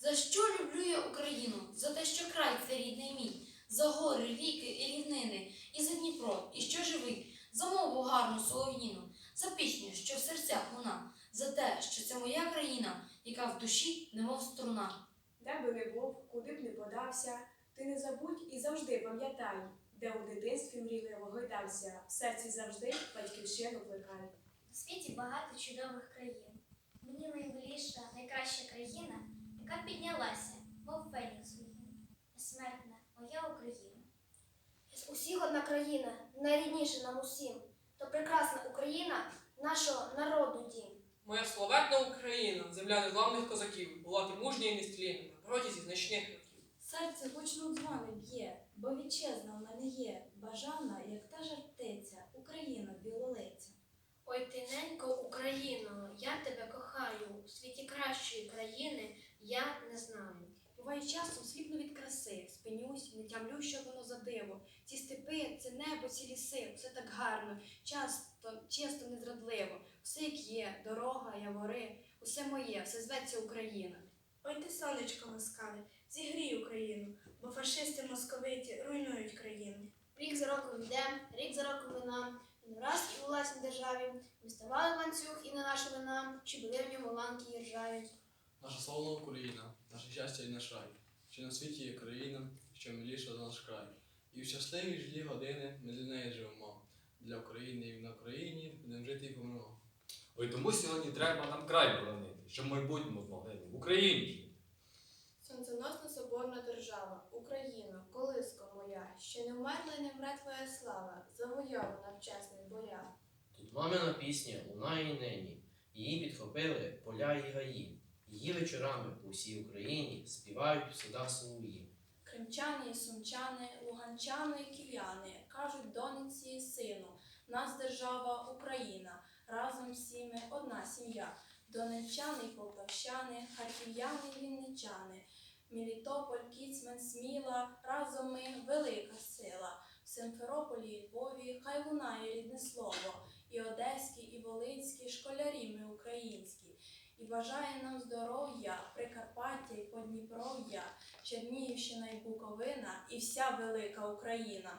За що люблю я Україну? За те, що край це рідний мій, за гори, ріки і рівнини, і за Дніпро, і що живий, за мову гарну солов'їну, за пісню, що в серцях луна, за те, що це моя країна, яка в душі, немов струна. Де би не був, куди б не подався, ти не забудь і завжди пам'ятай, де у дитинстві мрійливо гойдався, в серці завжди батьківщину плекай. У світі багато чудових країн. Мені наймиліша, найкраща країна, яка піднялася, мов фенікс. Безсмертна моя Україна. З усіх одна країна, найрідніша нам усім, то прекрасна Україна, нашого народу дім. Моя славетна Україна, земля незламних козаків, була ти мужня і нестлінна на протязі значних років. Серце гучно дзвони б'є, бо вітчизна в мене є, бажана, як та жартиця, Україна білолиця. Ой, ти ненько Україно, я тебе кохаю, у світі кращої країни я не знаю. Буває часом сліпну від краси, спинюсь, не тямлю, що воно за диво. Ці степи, це небо, ці ліси, все так гарно, часто, чисто, незрадливо. Все як є, дорога, явори, усе моє, все зветься Україна. Ой ти, сонечко ласкаве, зігрій Україну, бо фашисти московиті руйнують країну. Рік за роком йде, рік за роком вина, раз і у власній державі ми ставали ланцюг і на наша вина, що були в ньому ланки і ржаві. Наша славна Україна, наше щастя і наш рай, що на світі є країна, що миліша за наш край. І в щасливі жлі години ми для неї живемо. Для України і на Україні будемо жити і помремо. Ой, тому сьогодні треба нам край боронити, щоб в майбутньому змогли в Україні. Сонценосна соборна держава, Україна, колиска моя, що не вмерла й не вмре твоя слава, завойована в чесних боях. Тут мамина пісня лунає нині. Її підхопили поля і гаї. Її вечорами по всій Україні співають в судах солов'ї. Кримчани сумчани, луганчани кияни кажуть дониці і сину, нас держава Україна, разом всі ми одна сім'я. Донеччани й полтавщани, харків'яни вінничани, Мелітополь, Кіцмен, Сміла, разом ми велика сила. В Симферополі і Львові хай лунає рідне слово, і одеські, і волинські, школярі ми українські. І бажає нам здоров'я, Прикарпаття і Подніпров'я, Чернігівщина і Буковина, і вся велика Україна.